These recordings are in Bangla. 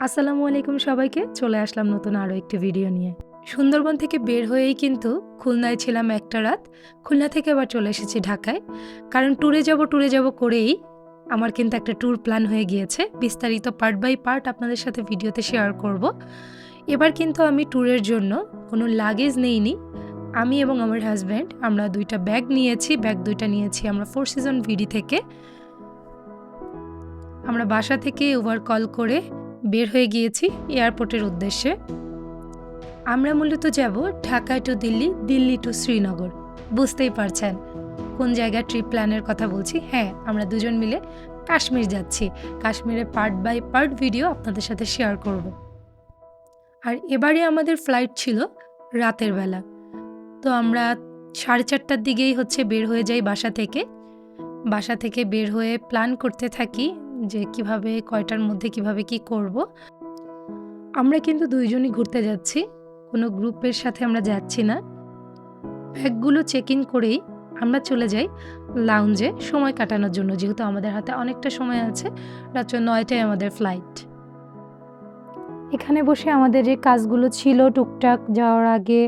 আসসালামু আলাইকুম সবাইকে, চলে আসলাম নতুন আরও একটি ভিডিও নিয়ে। সুন্দরবন থেকে বের হয়েই কিন্তু খুলনায় ছিলাম একটা রাত। খুলনা থেকে আবার চলে এসেছি ঢাকায়। কারণ ট্যুরে যাব ট্যুরে যাব করেই আমার কিন্তু একটা ট্যুর প্ল্যান হয়ে গিয়েছে। বিস্তারিত পার্ট বাই পার্ট আপনাদের সাথে ভিডিওতে শেয়ার করব। এবার কিন্তু আমি ট্যুরের জন্য কোনো লাগেজ নেইনি। আমি এবং আমার হাজব্যান্ড আমরা দুইটা ব্যাগ নিয়েছি। ব্যাগ দুইটা নিয়েছি আমরা ফোর সিজন ভিডি থেকে। আমরা বাসা থেকে ওভার কল করে বের হয়ে গিয়েছি এয়ারপোর্টের উদ্দেশ্যে। আমরা মূলত যাব ঢাকা টু দিল্লি দিল্লি টু শ্রীনগর। বুঝতেই পারছেন কোন জায়গায় ট্রিপ প্ল্যানের কথা বলছি? হ্যাঁ আমরা দুজন মিলে কাশ্মীর যাচ্ছি। কাশ্মীরে পার্ট বাই পার্ট ভিডিও আপনাদের সাথে শেয়ার করব। আর এবারে আমাদের ফ্লাইট ছিল রাতের বেলা। তো আমরা সাড়ে চারটার দিকেই হচ্ছে বের হয়ে যাই বাসা থেকে। বাসা থেকে বের হয়ে প্ল্যান করতে থাকি যে কীভাবে, কয়টার মধ্যে কীভাবে কি করব। আমরা কিন্তু দুইজনই ঘুরতে যাচ্ছি, কোনো গ্রুপের সাথে আমরা যাচ্ছি না। ব্যাগগুলো চেক ইন করেই আমরা চলে যাই লাউঞ্জে সময় কাটানোর জন্য, যেহেতু আমাদের হাতে অনেকটা সময় আছে রাত্র নয়টায় আমাদের ফ্লাইট এখানে বসে আমাদের যে কাজগুলো ছিল, টুকটাক যাওয়ার আগে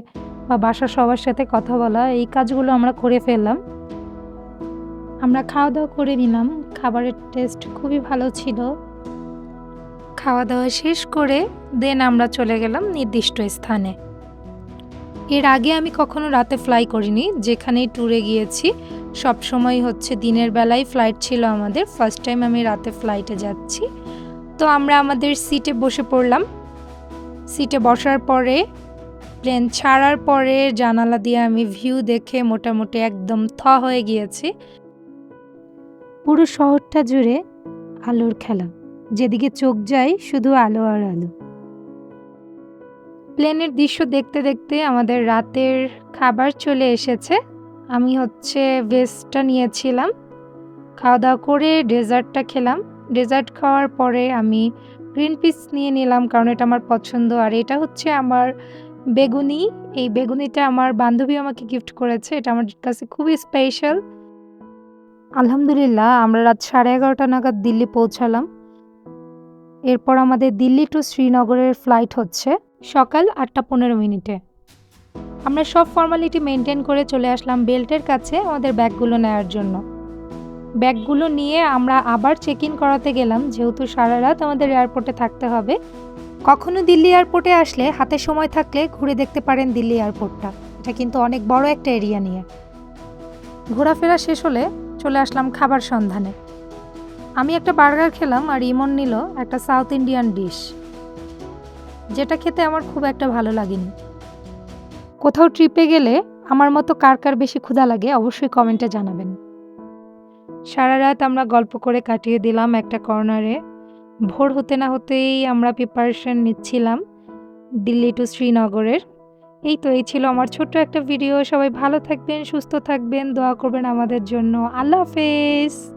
বা বাসার সবার সাথে কথা বলা, এই কাজগুলো আমরা করে ফেললাম। আমরা খাওয়া দাওয়া করে নিলাম। খাবারের টেস্ট খুবই ভালো ছিল। খাওয়া দাওয়া শেষ করে দেন আমরা চলে গেলাম নির্দিষ্ট স্থানে। এর আগে আমি কখনো রাতে ফ্লাই করিনি। যেখানেই ট্যুরে গিয়েছি, সব সময় হচ্ছে দিনের বেলায় ফ্লাইট ছিল আমাদের। ফার্স্ট টাইম আমি রাতে ফ্লাইটে যাচ্ছি। তো আমরা আমাদের সিটে বসে পড়লাম। সিটে বসার পরে প্লেন ছাড়ার পরে জানালা দিয়ে আমি ভিউ দেখে মোটামুটি একদম থ হয়ে গিয়েছি। পুরো শহরটা জুড়ে আলোর খেলা। যেদিকে চোখ যায় শুধু আলো আর আলো। প্লেনের দৃশ্য দেখতে দেখতে আমাদের রাতের খাবার চলে এসেছে। আমি হচ্ছে ভেস্টটা নিয়েছিলাম। খাওয়া দাওয়া করে ডেজার্টটা খেলাম। ডেজার্ট খাওয়ার পরে আমি গ্রিন পিস নিয়ে নিলাম কারণ এটা আমার পছন্দ। আর এটা হচ্ছে আমার বেগুনি। এই বেগুনিটা আমার বান্ধবী আমাকে গিফট করেছে। এটা আমার কাছে খুবই স্পেশাল। আলহামদুলিল্লাহ, আমরা রাত সাড়ে এগারোটা নাগাদ দিল্লি পৌঁছালাম। এরপর আমাদের দিল্লি টু শ্রীনগরের ফ্লাইট হচ্ছে সকাল আটটা পনেরো মিনিটে। আমরা সব ফর্মালিটি মেনটেন করে চলে আসলাম বেল্টের কাছে আমাদের ব্যাগগুলো নেওয়ার জন্য। ব্যাগগুলো নিয়ে আমরা আবার চেক ইন করাতে গেলাম, যেহেতু সারা রাত আমাদের এয়ারপোর্টে থাকতে হবে। কখনো দিল্লি এয়ারপোর্টে আসলে হাতে সময় থাকলে ঘুরে দেখতে পারেন দিল্লি এয়ারপোর্টটা এটা কিন্তু অনেক বড় একটা এরিয়া নিয়ে। ঘোরাফেরা শেষ হলে চলে আসলাম খাবার সন্ধানে। আমি একটা বার্গার খেলাম আর ইমন নিল একটা সাউথ ইন্ডিয়ান ডিশ। যেটা খেতে আমার খুব একটা ভালো লাগেনি। কোথাও ট্রিপে গেলে আমার মতো কার কার বেশি ক্ষুধা লাগে অবশ্যই কমেন্টে জানাবেন। সারা রাত আমরা গল্প করে কাটিয়ে দিলাম একটা কর্নারে। ভোর হতে না হতেই আমরা প্রিপারেশন নিচ্ছিলাম দিল্লি টু শ্রীনগরের। এই তো এই ছিল আমার ছোট্ট একটা ভিডিও সবাই ভালো থাকবেন, সুস্থ থাকবেন, দোয়া করবেন আমাদের জন্য। আল্লাহ হাফেজ।